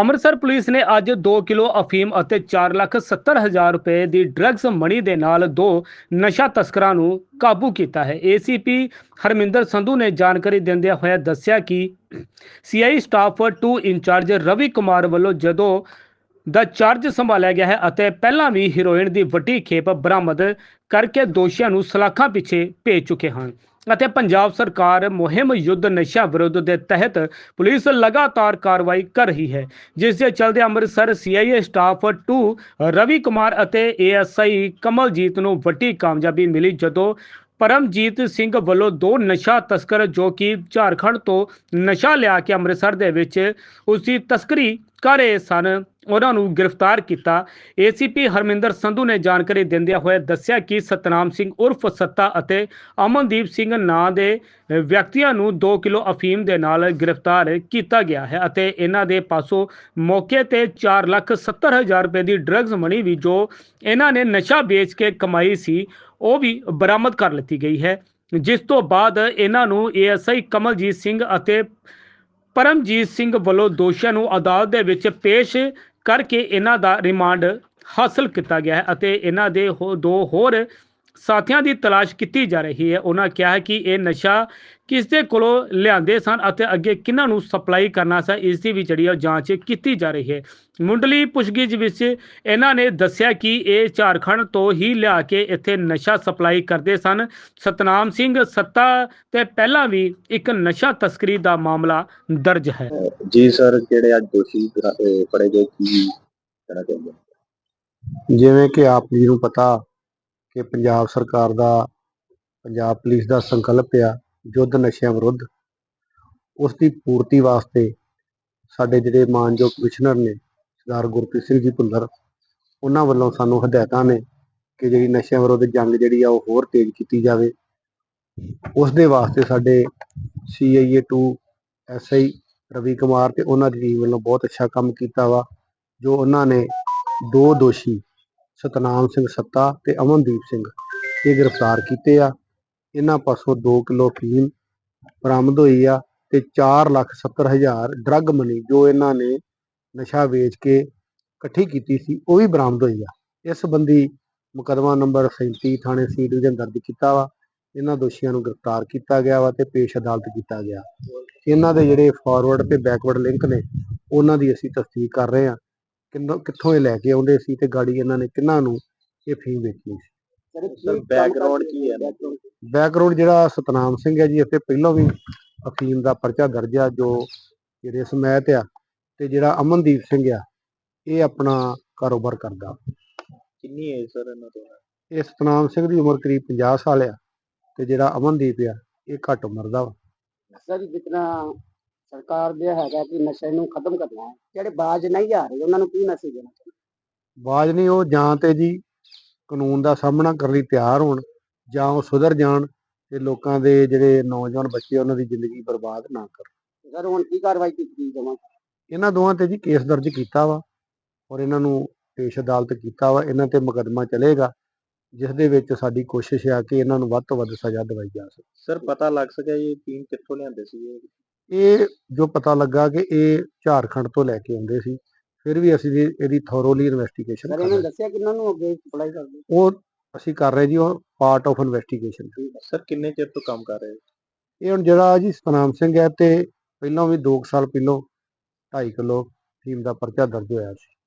Amritsar police ਨੇ ਅੱਜ 2 kilo ਅਫੀਮ ਅਤੇ 4 ਲੱਖ 70 ਹਜ਼ਾਰ ਰੁਪਏ ਦੀ ਡਰੱਗਸ ਮਣੀ ਦੇ ਨਾਲ ਦੋ ਨਸ਼ਾ ਤਸਕਰਾਂ ਨੂੰ ਕਾਬੂ ਕੀਤਾ ਹੈ। ਏਸੀਪੀ ਹਰਮਿੰਦਰ ਸੰਧੂ ਨੇ ਜਾਣਕਾਰੀ ਦਿੰਦਿਆਂ ਹੋਇਆ ਦੱਸਿਆ ਕਿ CI staff 2 incharge Ravi Kumar ਵੱਲੋਂ ਜਦੋਂ ਦਾ ਚਾਰਜ ਸੰਭਾਲਿਆ ਗਿਆ ਹੈ ਅਤੇ ਪਹਿਲਾਂ ਵੀ ਹੀਰੋਇਨ ਦੀ ਵੱਡੀ ਖੇਪ ਬਰਾਮਦ ਕਰਕੇ ਦੋਸ਼ੀਆਂ ਨੂੰ ਸਲਾਖਾਂ ਪਿੱਛੇ ਭੇਜ ਚੁੱਕੇ ਹਨ। ਅਤੇ ਪੰਜਾਬ ਸਰਕਾਰ ਮੁਹਿੰਮ ਯੁੱਧ ਨਸ਼ਾ ਵਿਰੁੱਧ ਦੇ ਤਹਿਤ ਪੁਲਿਸ ਲਗਾਤਾਰ ਕਾਰਵਾਈ ਕਰ ਰਹੀ ਹੈ, ਜਿਸ ਦੇ ਚਲਦੇ ਅੰਮ੍ਰਿਤਸਰ ਸੀਆਈਏ ਸਟਾਫ 2 ਰਵੀ ਕੁਮਾਰ ਅਤੇ ਏਐਸਆਈ ਕਮਲਜੀਤ ਨੂੰ ਵੱਡੀ ਕਾਮਯਾਬੀ ਮਿਲੀ ਜਦੋਂ ਪਰਮਜੀਤ ਸਿੰਘ ਵੱਲੋਂ ਦੋ ਨਸ਼ਾ ਤਸਕਰ ਜੋ ਕਿ ਝਾਰਖੰਡ ਤੋਂ ਨਸ਼ਾ ਲਿਆ ਕੇ ਅੰਮ੍ਰਿਤਸਰ ਦੇ ਵਿੱਚ ਉਸ ਦੀ ਤਸਕਰੀ ਕਰ ਰਹੇ ਸਨ। ਉਹਨਾਂ ਨੂੰ ਗ੍ਰਿਫਤਾਰ ਕੀਤਾ। ਏਸੀਪੀ ਹਰਮਿੰਦਰ ਸੰਧੂ ਨੇ ਜਾਣਕਾਰੀ ਦਿੰਦਿਆਂ ਹੋਏ ਦੱਸਿਆ ਕਿ ਸਤਨਾਮ ਸਿੰਘ ਉਰਫ ਸੱਤਾ ਅਤੇ ਅਮਨਦੀਪ ਸਿੰਘ ਨਾਂ ਦੇ ਵਿਅਕਤੀਆਂ ਨੂੰ 2 ਕਿਲੋ ਅਫੀਮ ਦੇ ਨਾਲ ਗ੍ਰਿਫਤਾਰ ਕੀਤਾ ਗਿਆ ਹੈ ਅਤੇ ਇਹਨਾਂ ਦੇ ਪਾਸੋਂ ਮੌਕੇ ਤੇ 4 ਲੱਖ 70 ਹਜ਼ਾਰ ਰੁਪਏ ਦੀ ਡਰੱਗਸ ਮਣੀ ਵੀ ਜੋ ਇਹਨਾਂ ਨੇ ਨਸ਼ਾ ਵੇਚ ਕੇ ਕਮਾਈ ਸੀ, ਉਹ ਵੀ ਬਰਾਮਦ ਕਰ ਲਿੱਤੀ ਗਈ ਹੈ। ਜਿਸ ਤੋਂ ਬਾਅਦ ਇਹਨਾਂ ਨੂੰ ਏਐਸਆਈ ਕਮਲਜੀਤ ਸਿੰਘ ਅਤੇ ਪਰਮਜੀਤ ਸਿੰਘ ਵੱਲੋਂ ਦੋਸ਼ੀਆਂ ਨੂੰ ਅਦਾਲਤ ਦੇ ਵਿੱਚ ਪੇਸ਼ ਕਰਕੇ ਇਹਨਾਂ ਦਾ ਰਿਮਾਂਡ ਹਾਸਲ ਕੀਤਾ ਗਿਆ ਹੈ ਅਤੇ ਇਹਨਾਂ ਦੇ ਹੋ- ਦੋ ਹੋਰ ਸਾਥੀਆਂ ਦੀ ਤਲਾਸ਼ ਕੀਤੀ ਜਾ ਰਹੀ ਹੈ। ਉਹਨਾਂ ਕਿਹਾ ਹੈ ਕਿ ਇਹ ਨਸ਼ਾ ਕਿਸ ਦੇ ਕੋਲੋਂ ਲਿਆਂਦੇ ਸਨ ਅਤੇ ਅੱਗੇ ਕਿਹਨਾਂ ਨੂੰ ਸਪਲਾਈ ਕਰਨਾ ਸੀ ਇਸ ਦੀ ਵੀ ਜਿਹੜੀ ਆ ਜਾਂਚ ਕੀਤੀ ਜਾ ਰਹੀ ਹੈ। ਮੁੰਡਲੀ ਪੁੱਛਗਿੱਛ ਵਿੱਚ ਇਹਨਾਂ ਨੇ ਦੱਸਿਆ ਕਿ ਇਹ ਝਾਰਖੰਡ ਤੋਂ ਹੀ ਲਿਆ ਕੇ ਇੱਥੇ ਨਸ਼ਾ ਸਪਲਾਈ ਕਰਦੇ ਸਨ। ਸਤਨਾਮ ਸਿੰਘ ਸੱਤਾ ਤੇ ਪਹਿਲਾਂ ਵੀ ਇੱਕ ਨਸ਼ਾ ਤਸਕਰੀ ਦਾ ਮਾਮਲਾ ਦਰਜ ਹੈ। ਜੀ ਸਰ ਜਿਹੜੇ ਅੱਜ ਦੋਸ਼ੀ ਫੜੇ ਗਏ ਕੀ? ਜਿਵੇਂ ਕਿ ਆਪ ਜੀ ਨੂੰ ਪਤਾ ਕਿ ਪੰਜਾਬ ਸਰਕਾਰ ਦਾ, ਪੰਜਾਬ ਪੁਲਿਸ ਦਾ ਸੰਕਲਪ ਆ, ਯੁੱਧ ਨਸ਼ਿਆਂ ਵਿਰੁੱਧ। ਉਸ ਦੀ ਪੂਰਤੀ ਵਾਸਤੇ ਸਾਡੇ ਜਿਹੜੇ ਮਾਨਯੋਗ ਕਮਿਸ਼ਨਰ ਨੇ, ਸਰਦਾਰ ਗੁਰਪ੍ਰੀਤ ਸਿੰਘ ਜੀ ਭੁੱਲਰ, ਉਹਨਾਂ ਵੱਲੋਂ ਸਾਨੂੰ ਹਦਾਇਤਾਂ ਨੇ ਕਿ ਜਿਹੜੀ ਨਸ਼ਿਆਂ ਵਿਰੁੱਧ ਜੰਗ ਜਿਹੜੀ ਆ ਉਹ ਹੋਰ ਤੇਜ਼ ਕੀਤੀ ਜਾਵੇ। ਉਸ ਦੇ ਵਾਸਤੇ ਸਾਡੇ ਸੀਆਈਏ 2 ਐਸਆਈ ਰਵੀ ਕੁਮਾਰ ਤੇ ਉਹਨਾਂ ਦੀ ਟੀਮ ਵੱਲੋਂ ਬਹੁਤ ਅੱਛਾ ਕੰਮ ਕੀਤਾ ਵਾ, ਜੋ ਉਹਨਾਂ ਨੇ ਦੋ ਦੋਸ਼ੀ ਸਤਨਾਮ ਸਿੰਘ ਸੱਤਾ ਤੇ ਅਮਨਦੀਪ ਸਿੰਘ ਇਹ ਗ੍ਰਿਫਤਾਰ ਕੀਤੇ ਆ। ਇਹਨਾਂ ਪਾਸੋਂ 2 ਕਿਲੋ ਫੀਮ ਬਰਾਮਦ ਹੋਈ ਆ ਤੇ 4 ਲੱਖ 70 ਹਜ਼ਾਰ ਡਰੱਗ ਮਨੀ ਜੋ ਇਹਨਾਂ ਨੇ ਨਸ਼ਾ ਵੇਚ ਕੇ ਇਕੱਠੀ ਕੀਤੀ ਸੀ, ਉਹ ਵੀ ਬਰਾਮਦ ਹੋਈ ਆ। ਇਸ ਸੰਬੰਧੀ ਮੁਕੱਦਮਾ ਨੰਬਰ 37 ਥਾਣੇ ਸੀ ਡਿਵੀਜ਼ਨ ਦਰਜ ਕੀਤਾ ਵਾ। ਇਹਨਾਂ ਦੋਸ਼ੀਆਂ ਨੂੰ ਗ੍ਰਿਫਤਾਰ ਕੀਤਾ ਗਿਆ ਵਾ ਤੇ ਪੇਸ਼ ਅਦਾਲਤ ਕੀਤਾ ਗਿਆ। ਇਹਨਾਂ ਦੇ ਜਿਹੜੇ ਫਾਰਵਰਡ ਤੇ ਬੈਕਵਰਡ ਲਿੰਕ ਨੇ, ਉਹਨਾਂ ਦੀ ਅਸੀਂ ਤਸਦੀਕ ਕਰ ਰਹੇ ਹਾਂ ਕਿੰਨੋਂ ਕਿੱਥੋਂ ਇਹ ਲੈ ਕੇ ਆਉਂਦੇ ਸੀ ਤੇ ਗਾੜੀ ਇਹਨਾਂ ਨੇ ਕਿੰਨਾਂ ਨੂੰ ਇਹ ਫੀਮ ਵੇਚਣੀ ਸੀ? ਸਰ ਬੈਕਗ੍ਰਾਉਂਡ ਕੀ ਹੈ? ਬੈਕਗ੍ਰਾਉਂਡ ਜਿਹੜਾ ਸਤਨਾਮ ਸਿੰਘ ਹੈ ਜੀ ਇੱਥੇ ਪਹਿਲਾਂ ਵੀ ਅਫੀਮ ਦਾ ਪਰਚਾ ਦਰਜ ਆ ਜੋ ਜਿਹੜੇ ਸਮੈਤ ਆ ਤੇ ਜਿਹੜਾ ਅਮਨਦੀਪ ਸਿੰਘ ਆ ਇਹ ਆਪਣਾ ਕਾਰੋਬਾਰ ਕਰਦਾ। ਕਿੰਨੀ ਏਜ ਸਰ ਇਹਨਾਂ ਤੋਂ ਇਹ ਸਤਨਾਮ ਸਿੰਘ ਦੀ ਉਮਰ ਕਰੀਬ 50 ਸਾਲ ਆ ਤੇ ਜਿਹੜਾ ਅਮਨਦੀਪ ਆ ਇਹ ਘੱਟ ਉਮਰ ਦਾ ਵਾ। ਸਰ ਜਿਤਨਾ ਸਰਕਾਰ ਦੇ ਹੈਗਾ ਕਿ ਨਸ਼ੇ ਨੂੰ ਖਤਮ ਕਰਨਾ ਹੈ ਜਿਹੜੇ ਬਾਜ ਨਹੀਂ ਆ ਰਹੇ ਉਹਨਾਂ ਨੂੰ ਕੀ ਮੈਸੇਜ ਦੇਣਾ ਚਾਹੁੰਦੇ? ਬਾਜ ਨਹੀਂ ਉਹ ਜਾਂ ਤੇ ਜੀ ਕਾਨੂੰਨ ਦਾ ਸਾਹਮਣਾ ਕਰਨ ਲਈ ਤਿਆਰ ਹੋਣ ਜਾਂ ਉਹ ਸੁਧਰ ਜਾਣ ਤੇ ਲੋਕਾਂ ਦੇ ਜਿਹੜੇ ਨੌਜਵਾਨ ਬੱਚੇ ਉਹਨਾਂ ਦੀ ਜ਼ਿੰਦਗੀ ਬਰਬਾਦ ਨਾ ਕਰਨ। ਸਰ ਹੁਣ ਕੀ ਕਾਰਵਾਈ ਕੀਤੀ ਜਾਵਾਂ? ਇਹਨਾਂ ਦੋਵਾਂ ਤੇ ਜੀ ਕੇਸ ਦਰਜ ਕੀਤਾ ਵਾ ਔਰ ਇਹਨਾਂ ਨੂੰ ਪੇਸ਼ ਅਦਾਲਤ ਕੀਤਾ ਵਾ ਇਹਨਾਂ ਤੇ ਮੁਕੱਦਮਾ ਚੱਲੇਗਾ ਜਿਸ ਦੇ ਵਿੱਚ ਸਾਡੀ ਕੋਸ਼ਿਸ਼ ਆ ਕਿ ਇਹਨਾਂ ਨੂੰ ਵੱਧ ਤੋਂ ਵੱਧ ਸਜ਼ਾ ਦਿਵਾਈ ਜਾ ਸਕੇ। ਸਰ ਪਤਾ ਲੱਗ ਸਕਿਆ ਇਹ ਟੀਮ ਕਿੱਥੋਂ ਲਿਆਂਦੇ ਸੀ ਇਹ? ਇਹ ਜੋ ਪਤਾ ਲੱਗਾ ਕਿ ਇਹ ਝਾਰਖੰਡ ਤੋਂ ਲੈ ਕੇ ਆਉਂਦੇ ਸੀ ਫਿਰ ਵੀ ਅਸੀਂ ਜੀ ਇਹਦੀ ਥੋਰੋਲੀ ਇਨਵੈਸਟੀਗੇਸ਼ਨ ਕਰ ਰਹੇ ਦੱਸਿਆ ਕਿ ਇਹਨਾਂ ਨੂੰ ਅੱਗੇ ਸਪਲਾਈ ਕਰਦੇ ਉਹ ਅਸੀਂ ਕਰ ਰਹੇ ਜੀ ਉਹ ਪਾਰਟ ਆਫ ਇਨਵੈਸਟੀਗੇਸ਼ਨ ਸਰ ਕਿੰਨੇ ਚਿਰ ਤੋਂ ਕੰਮ ਕਰ ਰਹੇ ਹੋ? ਇਹ ਹੁਣ ਜਿਹੜਾ ਜੀ ਸਤਨਾਮ ਸਿੰਘ ਹੈ ਤੇ ਪਹਿਲਾਂ ਵੀ 2 ਸਾਲ ਪਹਿਲਾਂ 2.5 ਕਿਲੋ ਫੀਮ ਦਾ ਪਰਚਾ ਦਰਜ ਹੋਇਆ ਸੀ।